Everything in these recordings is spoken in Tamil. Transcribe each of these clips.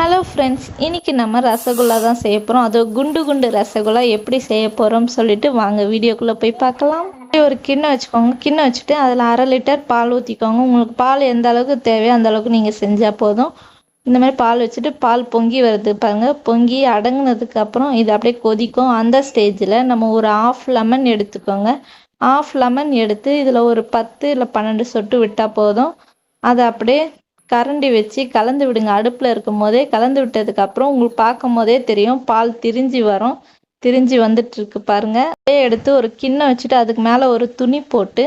ஹலோ ஃப்ரெண்ட்ஸ் இன்றைக்கி நம்ம ரசகுல்லா தான் செய்ய போகிறோம் அது குண்டு குண்டு ரசகுல்லா எப்படி செய்ய போகிறோம்னு சொல்லிட்டு வாங்க வீடியோக்குள்ளே போய் பார்க்கலாம். ஒரு கிண்ணம் வச்சுக்கோங்க. கிண்ணம் வச்சுட்டு அதில் அரை லிட்டர் பால் ஊற்றிக்கோங்க உங்களுக்கு பால் எந்த அளவுக்கு தேவையோ அந்த அளவுக்கு நீங்கள் செஞ்சால் போதும். இந்த மாதிரி பால் வச்சுட்டு பால் பொங்கி வருது பாருங்கள் பொங்கி அடங்கினதுக்கப்புறம் இது அப்படியே கொதிக்கும். அந்த ஸ்டேஜில் நம்ம ஒரு ஆஃப் லெமன் எடுத்துக்கோங்க. ஆஃப் லெமன் எடுத்து இதில் ஒரு பத்து இல்லை பன்னெண்டு சொட்டு விட்டால் போதும். அதை அப்படியே கரண்டி வச்சு கலந்து விடுங்க. அடுப்பில் இருக்கும் போதே கலந்து விட்டதுக்கப்புறம் உங்களுக்கு பார்க்கும் போதே தெரியும். பால் திரிஞ்சு வரும். திரிஞ்சு வந்துட்டுருக்கு பாருங்கள் அதே எடுத்து ஒரு கிண்ணம் வச்சுட்டு அதுக்கு மேலே ஒரு துணி போட்டு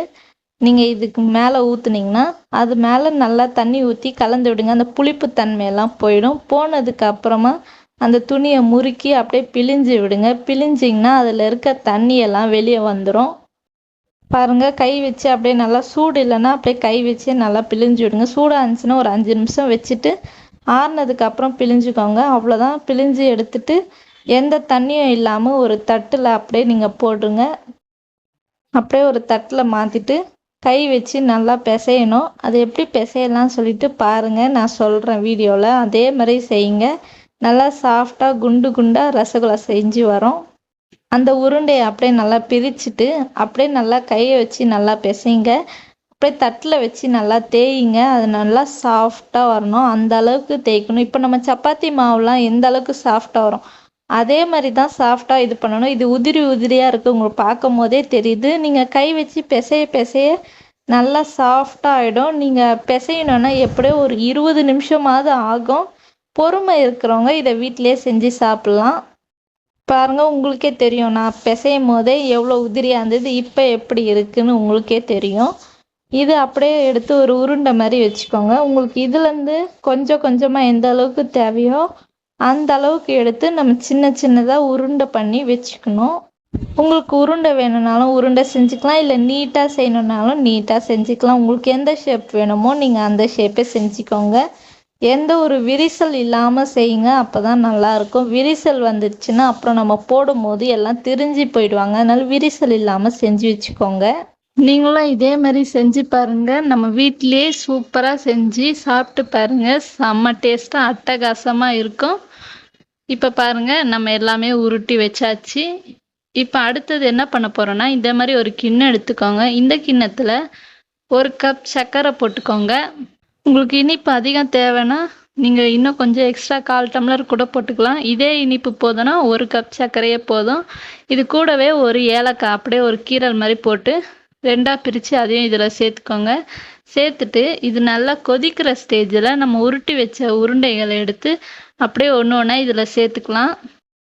நீங்கள் இதுக்கு மேலே ஊற்றுனீங்கன்னா அது மேலே நல்லா தண்ணி ஊற்றி கலந்து விடுங்க. அந்த புளிப்பு தன்மையெல்லாம் போயிடும். போனதுக்கு அப்புறமா அந்த துணியை முறுக்கி அப்படியே பிழிஞ்சு விடுங்க. பிழிஞ்சிங்கன்னா அதில் இருக்க தண்ணியெல்லாம் வெளியே வந்துடும் பாருங்கள் கை வச்சு அப்படியே நல்லா சூடு இல்லைன்னா அப்படியே கை வச்சு நல்லா பிழிஞ்சு விடுங்க. சூடாக இருந்துச்சுன்னா ஒரு அஞ்சு நிமிஷம் வச்சுட்டு ஆறுனதுக்கப்புறம் பிழிஞ்சுக்கோங்க. அவ்வளோதான் பிழிஞ்சு எடுத்துட்டு எந்த தண்ணியும் இல்லாமல் ஒரு தட்டில் அப்படியே நீங்கள் போடுங்க. அப்படியே ஒரு தட்டில் மாற்றிட்டு கை வச்சு நல்லா பிசையணும். அது எப்படி பிசையலாம் சொல்லிட்டு பாருங்கள் நான் சொல்கிறேன் வீடியோவில் அதே மாதிரி செய்யுங்க. நல்லா சாஃப்டாக குண்டு குண்டாக ரசகுல்லா செஞ்சு வரும். அந்த உருண்டையை அப்படியே நல்லா பிரிச்சுட்டு அப்படியே நல்லா கையை வச்சு நல்லா பிசைங்க. அப்படியே தட்டில் வச்சு நல்லா தேய்ங்க. அது நல்லா சாஃப்டாக வரணும். அந்த அளவுக்கு தேய்க்கணும். இப்போ நம்ம சப்பாத்தி மாவுலாம் எந்த அளவுக்கு சாஃப்டாக வரும்? அதே மாதிரி தான் சாஃப்டாக இது பண்ணணும். இது உதிரி உதிரியாக இருக்குது உங்களுக்கு பார்க்கும் போதே தெரியுது. நீங்கள் கை வச்சு பிசைய பிசைய நல்லா சாஃப்டாக ஆகிடும் நீங்கள் பிசையணுன்னா எப்படியோ ஒரு இருபது நிமிஷமாவது ஆகும். பொறுமை இருக்கிறவங்க இதை வீட்டிலே செஞ்சு சாப்பிட்லாம். பாருங்கள் உங்களுக்கே தெரியும். நான் பிசையும் போதே எவ்வளோ உதிரியாக இருந்தது இப்போ எப்படி இருக்குன்னு உங்களுக்கே தெரியும். இது அப்படியே எடுத்து ஒரு உருண்டை மாதிரி வச்சுக்கோங்க. உங்களுக்கு இதுலேருந்து கொஞ்சம் கொஞ்சமாக எந்த அளவுக்கு தேவையோ அந்த அளவுக்கு எடுத்து நம்ம சின்ன சின்னதாக உருண்டை பண்ணி வச்சுக்கணும். உங்களுக்கு உருண்டை வேணும்னாலும் உருண்டை செஞ்சுக்கலாம் இல்லை நீட்டாக செய்யணுன்னாலும் நீட்டாக செஞ்சுக்கலாம். உங்களுக்கு எந்த ஷேப் வேணுமோ நீங்கள் அந்த ஷேப்பே செஞ்சுக்கோங்க. எந்த ஒரு விரிசல் இல்லாமல் செய்யுங்க அப்போ தான் நல்லாயிருக்கும். விரிசல் வந்துடுச்சுன்னா அப்புறம் நம்ம போடும்போது எல்லாம் திரிஞ்சு போயிடுவாங்க. அதனால் விரிசல் இல்லாமல் செஞ்சு வச்சுக்கோங்க. நீங்களும் இதே மாதிரி செஞ்சு பாருங்கள் நம்ம வீட்டிலே சூப்பராக செஞ்சு சாப்பிட்டு பாருங்கள் செம்ம டேஸ்ட்டாக அட்டகாசமாக இருக்கும். இப்போ பாருங்கள் நம்ம எல்லாமே உருட்டி வச்சாச்சு. இப்போ அடுத்தது என்ன பண்ண போகிறோன்னா இந்த மாதிரி ஒரு கிண்ணம் எடுத்துக்கோங்க. இந்த கிண்ணத்தில் ஒரு கப் சர்க்கரை போட்டுக்கோங்க. உங்களுக்கு இனிப்பு அதிகம் தேவைன்னா நீங்கள் இன்னும் கொஞ்சம் எக்ஸ்ட்ரா கால் டம்ளர் கூட போட்டுக்கலாம். இதே இனிப்பு போதும்னா ஒரு கப் சர்க்கரையே போதும். இது கூடவே ஒரு ஏலக்காய் அப்படியே ஒரு கீரல் மாதிரி போட்டு ரெண்டாக பிரித்து அதையும் இதில் சேர்த்துக்கோங்க. சேர்த்துட்டு இது நல்லா கொதிக்கிற ஸ்டேஜில் நம்ம உருட்டி வச்ச உருண்டைகளை எடுத்து அப்படியே ஒன்று ஒன்றா இதில் சேர்த்துக்கலாம்.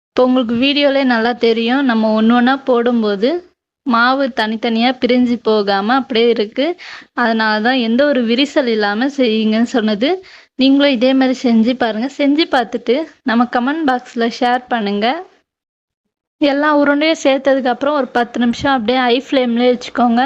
இப்போ உங்களுக்கு வீடியோலே நல்லா தெரியும். நம்ம ஒன்று ஒன்றா போடும்போது மாவு தனித்தனியாக பிரிஞ்சு போகாமல் அப்படியே இருக்குது அதனால தான் எந்த ஒரு விரிசல் இல்லாமல் செய்யுங்கன்னு சொன்னது. நீங்களும் இதே மாதிரி செஞ்சு பாருங்கள் செஞ்சு பார்த்துட்டு நம்ம கமெண்ட் பாக்ஸில் ஷேர் பண்ணுங்கள் எல்லா உருண்டையும் சேர்த்ததுக்கப்புறம் ஒரு பத்து நிமிஷம் அப்படியே ஐ ஃப்ளேம்லேயே வச்சுக்கோங்க.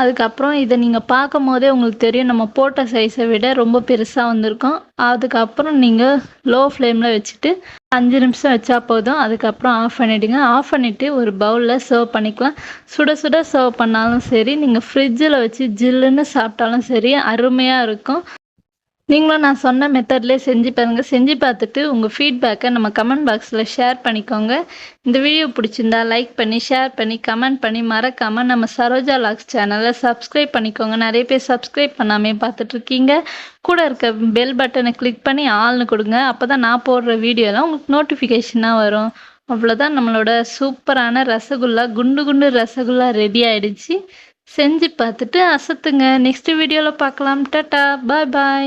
அதுக்கப்புறம் இதை நீங்கள் பார்க்கும் போதே உங்களுக்கு தெரியும் நம்ம போட்ட சைஸை விட ரொம்ப பெருசாக வந்திருக்கும். அதுக்கப்புறம் நீங்கள் லோ ஃப்ளேமில் வச்சுட்டு அஞ்சு நிமிஷம் வச்சா போதும். அதுக்கப்புறம் ஆஃப் பண்ணிவிடுங்க ஆஃப் பண்ணிவிட்டு ஒரு பவுலில் சர்வ் பண்ணிக்கலாம். சுட சுட சர்வ் பண்ணாலும் சரி நீங்கள் ஃப்ரிட்ஜில் வச்சு ஜில்லுன்னு சாப்பிட்டாலும் சரி அருமையாக இருக்கும். நீங்களும் நான் சொன்ன மெத்தட்லேயே செஞ்சு பாருங்கள் செஞ்சு பார்த்துட்டு உங்கள் ஃபீட்பேக்கை நம்ம கமெண்ட் பாக்ஸில் ஷேர் பண்ணிக்கோங்க. இந்த வீடியோ பிடிச்சிருந்தா லைக் பண்ணி ஷேர் பண்ணி கமெண்ட் பண்ணி மறக்காமல் நம்ம சரோஜா லாக்ஸ் சேனலை சப்ஸ்கிரைப் பண்ணிக்கோங்க. நிறைய பேர் சப்ஸ்கிரைப் பண்ணாமே பார்த்துட்ருக்கீங்க கூட இருக்க பெல் பட்டனை கிளிக் பண்ணி ஆள்னு கொடுங்க. அப்போ தான் நான் போடுற வீடியோலாம் உங்களுக்கு நோட்டிஃபிகேஷனாக வரும். அவ்வளோதான் நம்மளோட சூப்பரான ரசகுல்லா குண்டு குண்டு ரசகுல்லா ரெடி ஆயிடுச்சு. செஞ்சு பார்த்துட்டு அசத்துங்க. நெக்ஸ்ட் வீடியோவில் பார்க்கலாம். டட்டா. பாய் பாய்